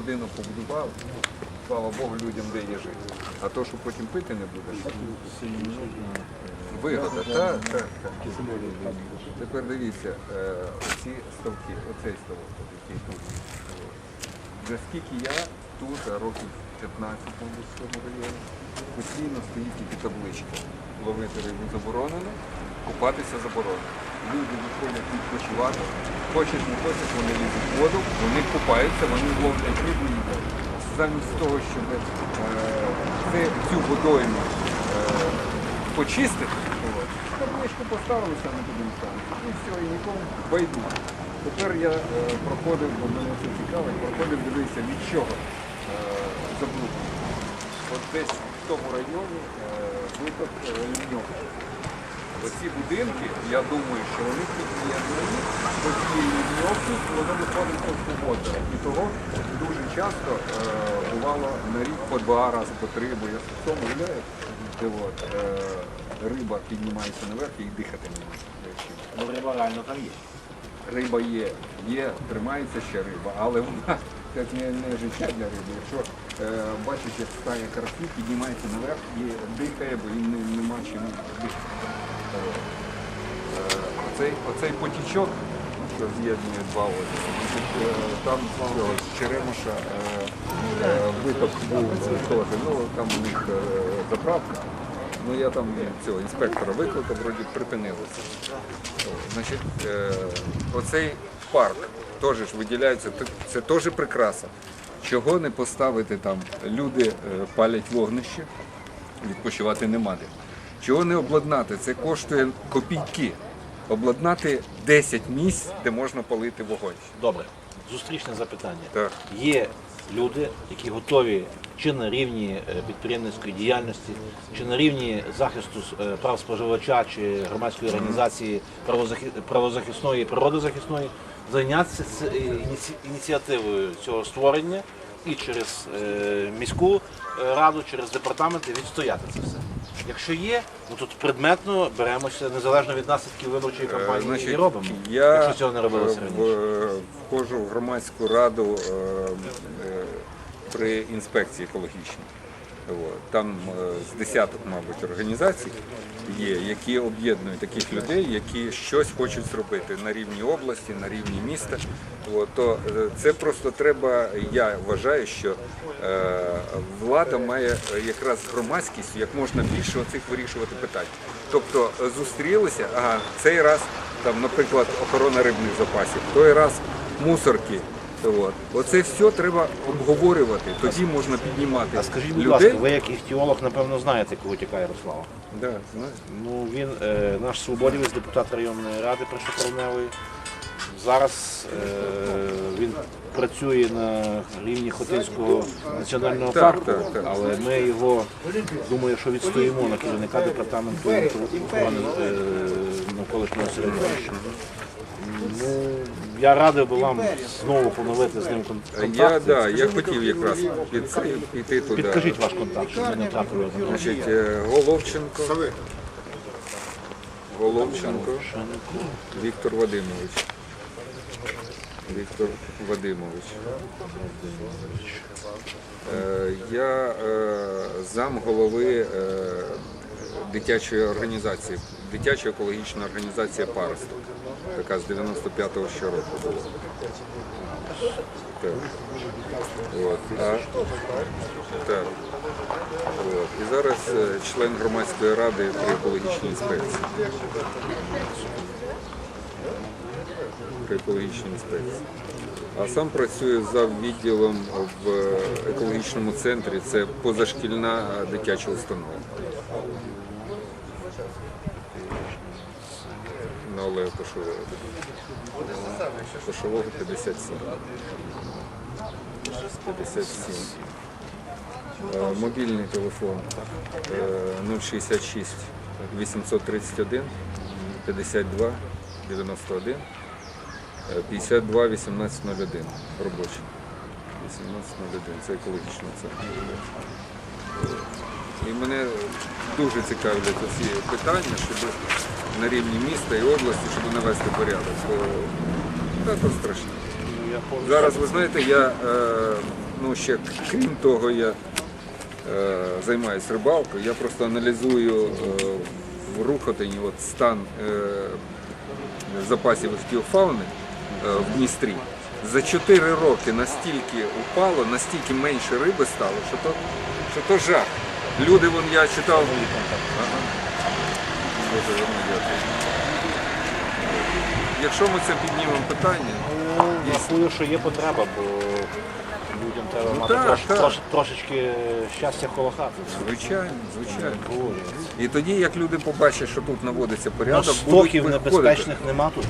Будинок побудували, слава Богу, людям де є жити. А то, що потім пити не будеш, вигода, так, так, так. Тепер дивіться, е, ці ставки, оцей ставок, який тут. За скільки я тут, а років 15 мабуть, в цьому районі, постійно стоїть тільки таблички. Ловити рибу заборонено, купатися заборонено. Люди виходять відпочивати, хочуть не хочуть, вони лізуть в воду, вони купаються, вони ловлять рибу і їдять. Замість того, щоб е, цю водойму е, почистити, табличку поставили саме туди ставили. І все, і нікому байдуже. Тепер я е, проходив, бо мене це цікавить, проходив, дивився, від чого е, забруднено. От десь в тому районі е, випад е, ліньок. Оці будинки, я думаю, що вони під'єднані до цієї ліньовки, воно виходить просто вода. І того дуже часто е, бувало на рік по два рази, по три, бо я в цьому гуляю, де от, е, риба піднімається наверх і дихати не може. Ну, риба реально там є. Риба є, є, тримається ще риба, але вона як не, не життя для риби. Якщо е, бачиш, як стає карасі, піднімається наверх і дихає, бо їм не- нема чим дихати. Е, оцей, оцей потічок, що з'єднує два озера, там з Черемоша е, е, виток був теж, ну там у них заправка. Ну я там цього інспектора викликав, вроді припинилося. Значить, оцей парк теж виділяється, це теж прикраса. Чого не поставити там? Люди палять вогнище, відпочивати нема де. Чого не обладнати? Це коштує копійки. Обладнати 10 місць, де можна палити вогонь. Добре, зустрічне запитання. Так. Є люди, які готові чи на рівні е, підприємницької діяльності, чи на рівні захисту е, прав споживача чи громадської організації правозахи- правозахисної, природозахисної, зайнятися е, ініці- ініціативою цього створення і через міську раду, через департаменти відстояти це все. Якщо є, ну тут предметно беремося незалежно від наслідків виборчої кампанії Значить, і робимо. я якщо цього не робилося е, раніше. в- в громадську раду е, е, при інспекції екологічній. Там е, з десяток, мабуть, організацій є, які об'єднують таких людей, які щось хочуть зробити на рівні області, на рівні міста. То е, це просто треба, я вважаю, що е, влада має якраз з громадськістю як можна більше оцих вирішувати питань. Тобто зустрілися, ага, цей раз там, наприклад, охорона рибних запасів, той раз мусорки. От. Оце все треба обговорювати, тоді можна піднімати А скажіть, будь людей. ласка, ви як іхтіолог, напевно, знаєте, кого тікає Ярослава. Да, знаю. Ну він е, наш свободівець, депутат районної ради Пришокорневої. Зараз е, він працює на рівні Хотинського національного Так, парку, так, так. але ми його думаю, що відстоїмо на керівника департаменту охорони е, навколишнього середовища. Ну, я радив би вам знову поновити з ним контакт. Я, да, я хотів якраз під це піти туди. Підкажіть ваш контакт, щоб ми не втратили одного. Значить, е, Головченко. Головченко Віктор Вадимович. Віктор Вадимович. Е, Я е, зам голови е, дитячої організації, дитяча екологічна організація Паросток, така з 95-го щороку була. От. А. От. І зараз е, член громадської ради при екологічній інспекції. При екологічній інспекції. А сам працюю за відділом в екологічному центрі. Це позашкільна дитяча установа. На Олега Кошового. Кошового 57. 57. Е, Мобільний телефон е, 066 831 52 91 е, 52 1801 робочий. 1801, це екологічний центр. І мене дуже цікавлять ці питання, щоб на рівні міста і області, щоб навести порядок. То страшно. Зараз ви знаєте, я е, ну ще крім того, я е, займаюся рибалкою, я просто аналізую е, в Рухотині от стан запасів іхтіофауни в Дністрі. За 4 роки настільки упало, настільки менше риби стало, що то, що то жах. Люди, вон я читав. Ага. Вони дякую. Якщо ми це піднімемо питання, Ну, рахую, що є потреба, бо треба мати так, трош- так. трош- трошечки щастя коло хати. звичайно, звичайно. І тоді, як люди побачать, що тут наводиться Ну, порядок, стоків будуть небезпечних нема тут.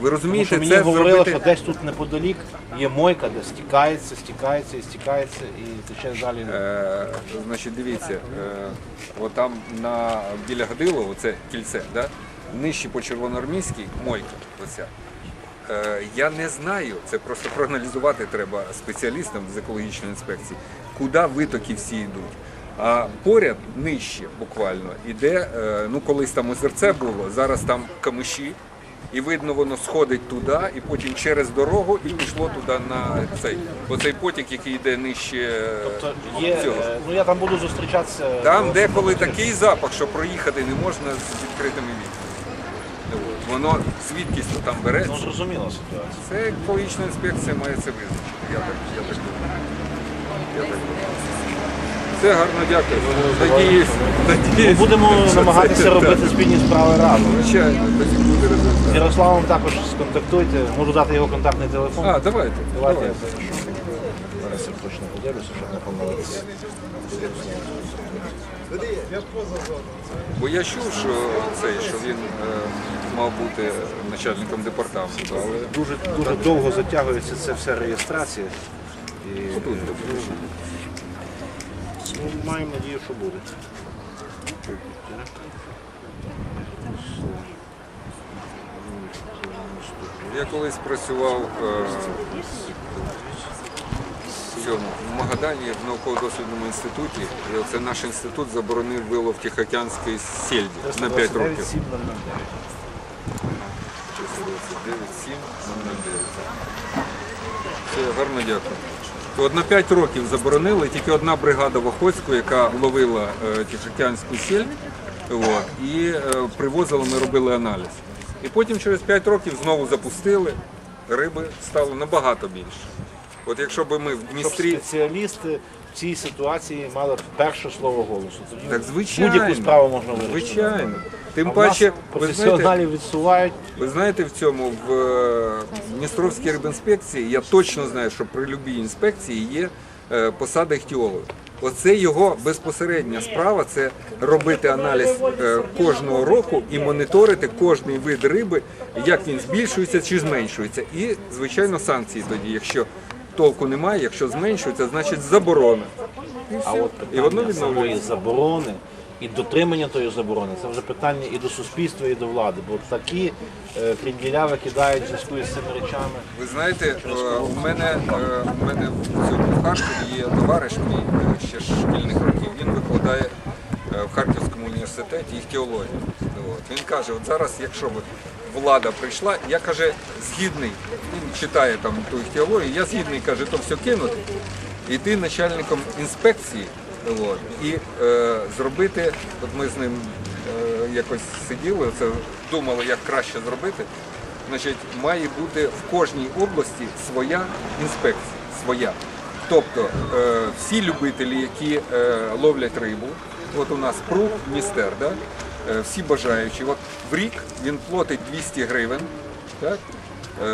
Ви Тому що мені це говорили, зробити... що десь тут неподалік є мойка, де стікається, стікається і стікається, і тече далі. Е, значить, дивіться, е, отам на біля Гадилова, це кільце, да? нижче по Червоноармійській мойка. Оця. Е, я не знаю, це просто проаналізувати треба спеціалістам з екологічної інспекції, куди витоки всі йдуть. А поряд нижче буквально іде, е, ну колись там озерце було, зараз там камиші, і видно, воно сходить туди, і потім через дорогу і пішло туди на цей. Оцей потік, який йде нижче. е, Тобто є, цього. е, ну я там буду зустрічатися. Там деколи такий запах, що проїхати не можна з відкритими вікнами. Воно звідкись там Ну, береться. зрозуміла ситуація. Це екологічна інспекція має це визначити. Я так, я так думаю. Я так думаю. Все гарно дякую. Надіюсь, надіюсь. Будемо що це- намагатися робити спільні справи разом. Звичайно, тоді буде З результат. Ярославом також сконтактуйте, можу дати його контактний телефон. А, давайте. Давайте я давайте. запишу. Зараз я точно подивлюся, щоб не помилитися. Бо я чув, що цей, що він е, мав бути начальником департаменту, але Дуже, дуже довго затягується це вся реєстрація. І ну, маємо надію, що буде. Я колись працював е, в цьому в Магадані в науково-дослідному інституті. І оце наш інститут заборонив вилов Тихоокеанської сельді на 5 років. 7 9, 7, 09. Все, гарно дякую. От на 5 років заборонили, тільки одна бригада в Охотську, яка ловила е, Тихоокеанську сіль, от, і е, привозили, ми робили аналіз. І потім через 5 років знову запустили, риби стало набагато більше. От якщо б ми в Щоб спеціалісти в цій ситуації мали перше слово голосу. Тоді Так звичайно. будь-яку справу можна вирішити. Звичайно. Тим А паче, ви знаєте, відсувають. Ви знаєте, в цьому в е, Дністровській рибінспекції я точно знаю, що при любій інспекції є е, посада іхтіолога. Оце його безпосередня справа це робити аналіз е, кожного року і моніторити кожний вид риби, як він збільшується чи зменшується. І, звичайно, санкції тоді, якщо толку немає, якщо зменшується, значить заборона. А от і воно питання самої відновлюється. заборони і дотримання тої заборони це вже питання і до суспільства, і до влади. Бо такі е, крінділяви кидають в зв'язку з цими речами. Ви знаєте, е, у мене, е, у мене в цьому в Харкові є товариш мій е, ще з шкільних років. Він викладає е, в Харківському університеті іхтіологію. От. Він каже, от зараз, якщо б влада прийшла, я каже, згідний, він читає там ту іхтіологію, я згідний, каже, то все кинути, іти начальником інспекції. От, і е, зробити, от ми з ним е, якось сиділи, це думали, як краще зробити. Значить, має бути в кожній області своя інспекція. Своя. Тобто е, всі любителі, які е, ловлять рибу, от у нас пруг, містер, да? Е, всі бажаючі, от в рік він платить 200 гривень, так? Е,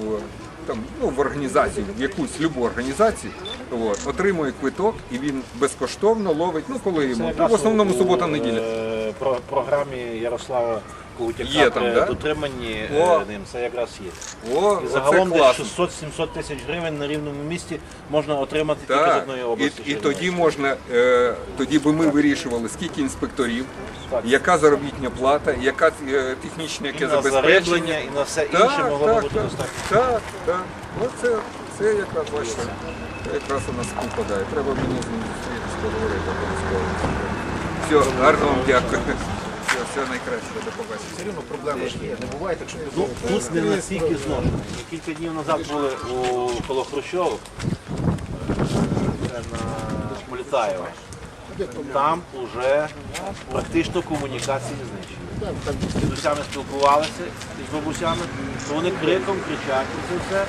в, там, ну, в організацію, в якусь любу організацію, от, отримує квиток і він безкоштовно ловить, ну коли йому, ну, в основному субота-неділя. е, Про програмі Ярослава Когутяка Є там, при да? дотриманні О. е, ним. Це якраз є. О, І загалом десь класно. 600-700 тисяч гривень на рівному місці можна отримати тільки з Так, одної і, області. і що тоді можна, е, тоді би ми вирішували, скільки інспекторів, Так. яка заробітня плата, яка е, технічне і яке на забезпечення. зарядження, і на все Так, інше могло б так, бути так, достатньо. так, так. Ну це, це якраз бачите, це якраз у нас співпадає. Треба мені з ним зустрітися, поговорити обов'язково. Все, гарно вам дякую. Все, все найкраще, до побачення. Все рівно проблеми ж є. Не буває так, що Ну, тут не настільки зношено. Кілька днів назад були у коло Хрущовок. це на Політаєва. Там вже практично комунікації знищені. З дідусями спілкувалися з бабусями, то вони криком кричать і це все,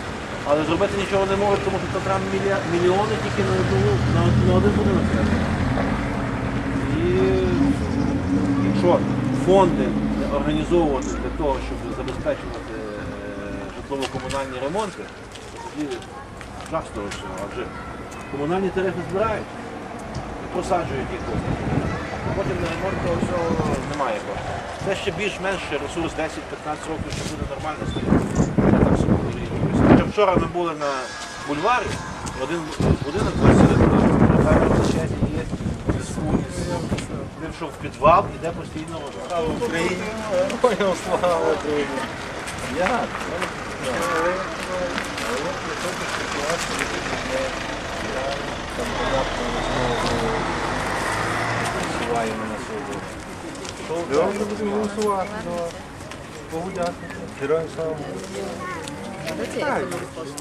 але зробити нічого не можуть, тому що це треба мільйони тільки на, одну, на, на один будинок. треба. І якщо фонди організовувати для того, щоб забезпечувати е, житлово-комунальні ремонти, то тоді жах того всього. Адже комунальні тарифи збирають і просаджують їх кошти. Потім на ремонт того всього немає коштів. Це ще більш-менш ресурс 10-15 років, що буде нормально. Хоча вчора ми були на бульварі, один будинок посередині, камера в площаді є в зв'язку із тим, що в підвал іде постійно вода. в Україні. Понял, слава Україні. Як? Посуваємо на суду. Будемо голосувати. Богу. Героям слава. До цієї форми